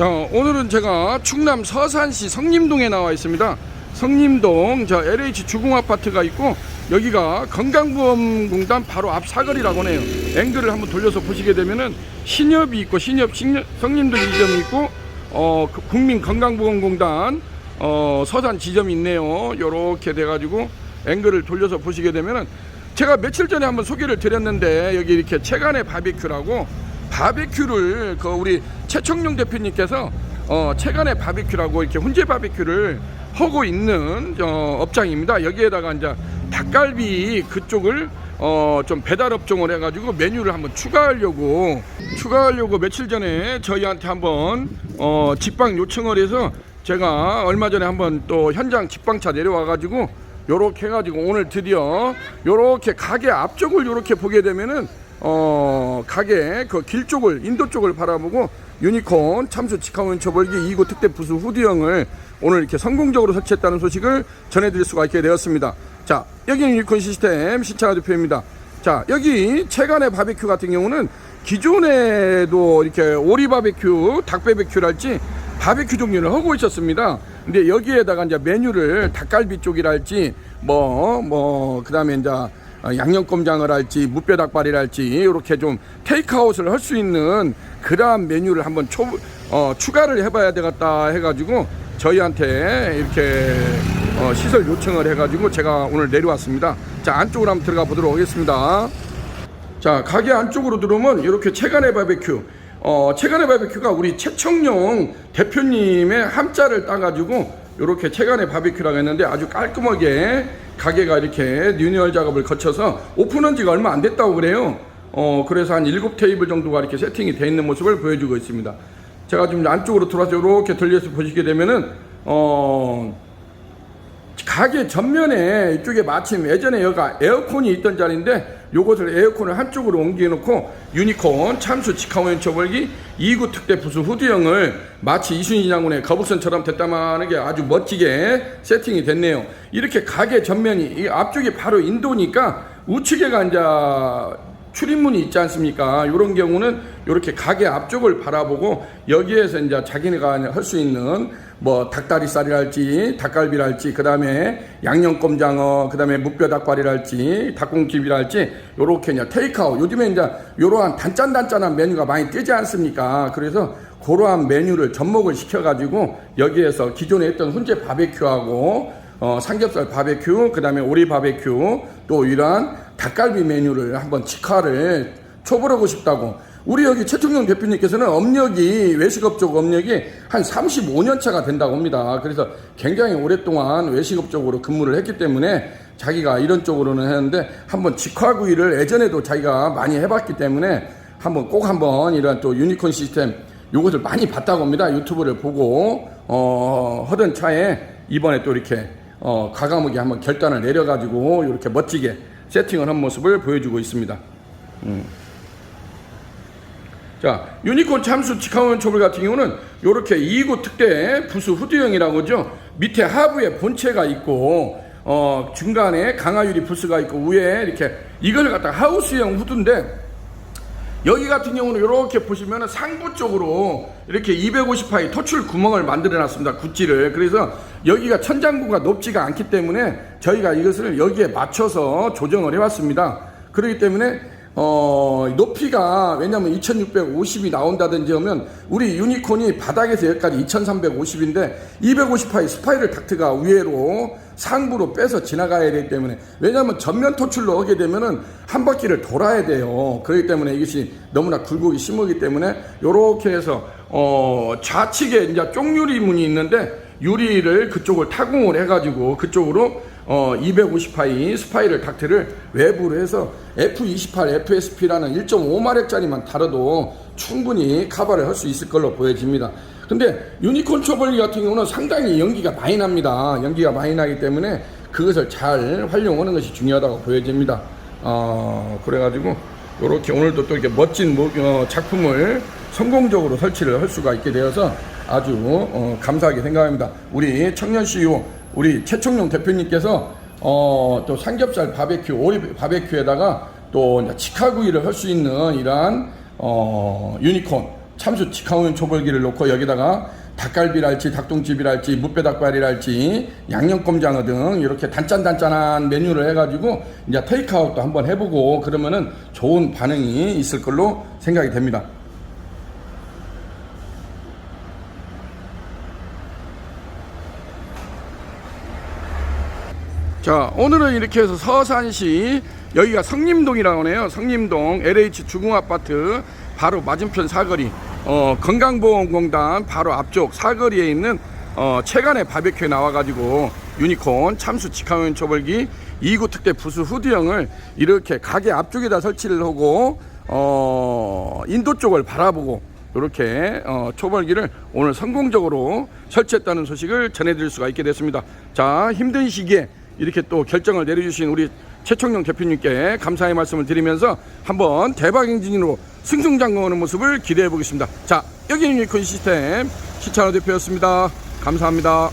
자 오늘은 제가 충남 서산시 성림동에 나와 있습니다. 성림동 저 LH 주공 아파트가 있고 여기가 건강보험공단 바로 앞 사거리라고 하네요. 앵글을 한번 돌려서 보시게 되면은 신협이 있고 신협 신협 성림동 지점이 있고 어그 국민건강보험공단 어 서산 지점이 있네요. 요렇게 돼가지고 앵글을 돌려서 보시게 되면은 제가 며칠 전에 한번 소개를 드렸는데 여기 이렇게 체간의 바비큐라고 바비큐를 그 우리 최청룡 대표님께서 어 체간의 바비큐라고 이렇게 훈제 바비큐를 하고 있는 어 업장입니다. 여기에다가 이제 닭갈비 그쪽을 어 좀 배달 업종을 해가지고 메뉴를 한번 추가하려고 추가하려고 며칠 전에 저희한테 한번 어 직방 요청을 해서 제가 얼마 전에 한번 또 현장 직방차 내려와가지고 요렇게 해가지고 오늘 드디어 요렇게 가게 앞쪽을 요렇게 보게 되면은 어 가게 그 길 쪽을 인도 쪽을 바라보고 유니콘 참수 직항원 처벌기 2구 특대 부수 후드형을 오늘 이렇게 성공적으로 설치했다는 소식을 전해드릴 수가 있게 되었습니다. 자 여기는 유니콘 시스템 신차가 대표입니다. 자 여기 체간의 바베큐 같은 경우는 기존에도 이렇게 오리 바베큐, 닭 바베큐랄지 바베큐 종류를 하고 있었습니다. 근데 여기에다가 이제 메뉴를 닭갈비 쪽이랄지 뭐 뭐 그다음에 이제 양념곰장을 할지 무뼈 닭발이랄지 이렇게 좀 테이크아웃을 할 수 있는 그러한 메뉴를 한번 초, 어, 추가를 해봐야 되겠다 해가지고 저희한테 이렇게 어, 시설 요청을 해가지고 제가 오늘 내려왔습니다. 자 안쪽으로 한번 들어가 보도록 하겠습니다. 자 가게 안쪽으로 들어오면 이렇게 체간의 바베큐 어 체간의 바베큐가 우리 최청룡 대표님의 함자를 따가지고 이렇게 체간의 바베큐라고 했는데 아주 깔끔하게 가게가 이렇게 리뉴얼 작업을 거쳐서 오픈한 지가 얼마 안 됐다고 그래요. 어 그래서 한 일곱 테이블 정도가 이렇게 세팅이 되어 있는 모습을 보여주고 있습니다. 제가 지금 안쪽으로 들어와서 이렇게 돌려서 보시게 되면은 어 가게 전면에 이쪽에 마침 예전에 여기가 에어컨이 있던 자리인데 요것을 에어컨을 한쪽으로 옮겨놓고 유니콘 참수 직항원 처벌기 2구 특대 부수 후드형을 마치 이순신 장군의 거북선처럼 됐다마는 게 아주 멋지게 세팅이 됐네요. 이렇게 가게 전면이 이 앞쪽이 바로 인도니까 우측에가 이제 출입문이 있지 않습니까? 이런 경우는 이렇게 가게 앞쪽을 바라보고 여기에서 이제 자기네가 할 수 있는 뭐 닭다리살이랄지 닭갈비랄지 그 다음에 양념꼼장어 그 다음에 무뼈 닭발이랄지 닭공집이랄지 요렇게 이제 테이크아웃 요즘에 이제 요러한 단짠단짠한 메뉴가 많이 뜨지 않습니까? 그래서 그러한 메뉴를 접목을 시켜가지고 여기에서 기존에 했던 훈제 바베큐하고 어, 삼겹살 바베큐, 그 다음에 오리 바베큐, 또 이러한 닭갈비 메뉴를 한번 직화를 초벌하고 싶다고. 우리 여기 최청용 대표님께서는 업력이, 외식업 쪽 업력이 한 35년 차가 된다고 합니다. 그래서 굉장히 오랫동안 외식업 쪽으로 근무를 했기 때문에 자기가 이런 쪽으로는 했는데 한번 직화구이를 예전에도 자기가 많이 해봤기 때문에 한번 꼭 한번 이런 또 유니콘 시스템 요것을 많이 봤다고 합니다. 유튜브를 보고, 어, 하던 차에 이번에 또 이렇게 어, 과감하게 한번 결단을 내려가지고 이렇게 멋지게 세팅을 한 모습을 보여주고 있습니다. 음. 자, 유니콘 참수 직항원 초벌 같은 경우는 이렇게 2구 특대 부수 후드형이라고 하죠. 밑에 하부에 본체가 있고 어, 중간에 강화유리 부스가 있고 위에 이렇게 이걸 갖다 하우스형 후드인데 여기 같은 경우는 이렇게 보시면 상부 쪽으로 이렇게 250파이 토출 구멍을 만들어 놨습니다. 구찌를. 그래서 여기가 천장부가 높지가 않기 때문에 저희가 이것을 여기에 맞춰서 조정을 해왔습니다. 그렇기 때문에 어, 높이가 왜냐면 2650이 나온다든지 하면 우리 유니콘이 바닥에서 여기까지 2350인데 250파이 스파이럴 닥트가 위로 상부로 빼서 지나가야 되기 때문에 왜냐하면 전면 토출로 하게 되면은 한 바퀴를 돌아야 돼요. 그렇기 때문에 이것이 너무나 굴곡이 심하기 때문에 이렇게 해서 어 좌측에 이제 쪽유리 문이 있는데 유리를 그쪽을 타공을 해가지고 그쪽으로 어 250파이 스파이럴 닥트를 외부로 해서 F28 FSP라는 1.5마력짜리만 달아도 충분히 카바를 할 수 있을 걸로 보여집니다. 근데 유니콘 초벌리 같은 경우는 상당히 연기가 많이 납니다. 연기가 많이 나기 때문에 그것을 잘 활용하는 것이 중요하다고 보여집니다. 어, 그래가지고 이렇게 오늘도 또 이렇게 멋진 모- 어, 작품을 성공적으로 설치를 할 수가 있게 되어서 아주 어, 감사하게 생각합니다. 우리 청년 CEO 우리 최청룡 대표님께서 어, 또 삼겹살 바베큐 오리 바베큐에다가 또 직화구이를 할 수 있는 이러한 어, 유니콘 참수 직화운 초벌기를 놓고 여기다가 닭갈비랄지 닭똥집이랄지 무뼈닭발이랄지 양념꼼장어 등 이렇게 단짠단짠한 메뉴를 해가지고 이제 테이크아웃도 한번 해보고 그러면은 좋은 반응이 있을 걸로 생각이 됩니다. 자 오늘은 이렇게 해서 서산시 여기가 성림동이라고 하네요 성림동 LH 주공아파트 바로 맞은편 사거리 어, 건강보험공단 바로 앞쪽 사거리에 있는 어, 체간의 바베큐에 나와가지고 유니콘 참수 직화면 초벌기 2구 특대 부수 후드형을 이렇게 가게 앞쪽에다 설치를 하고 어, 인도 쪽을 바라보고 이렇게 어, 초벌기를 오늘 성공적으로 설치했다는 소식을 전해드릴 수가 있게 됐습니다. 자 힘든 시기에 이렇게 또 결정을 내려주신 우리 최청룡 대표님께 감사의 말씀을 드리면서 한번 대박 엔진으로 승승장구하는 모습을 기대해 보겠습니다. 자 여기는 유니콘 시스템 시찬호 대표였습니다. 감사합니다.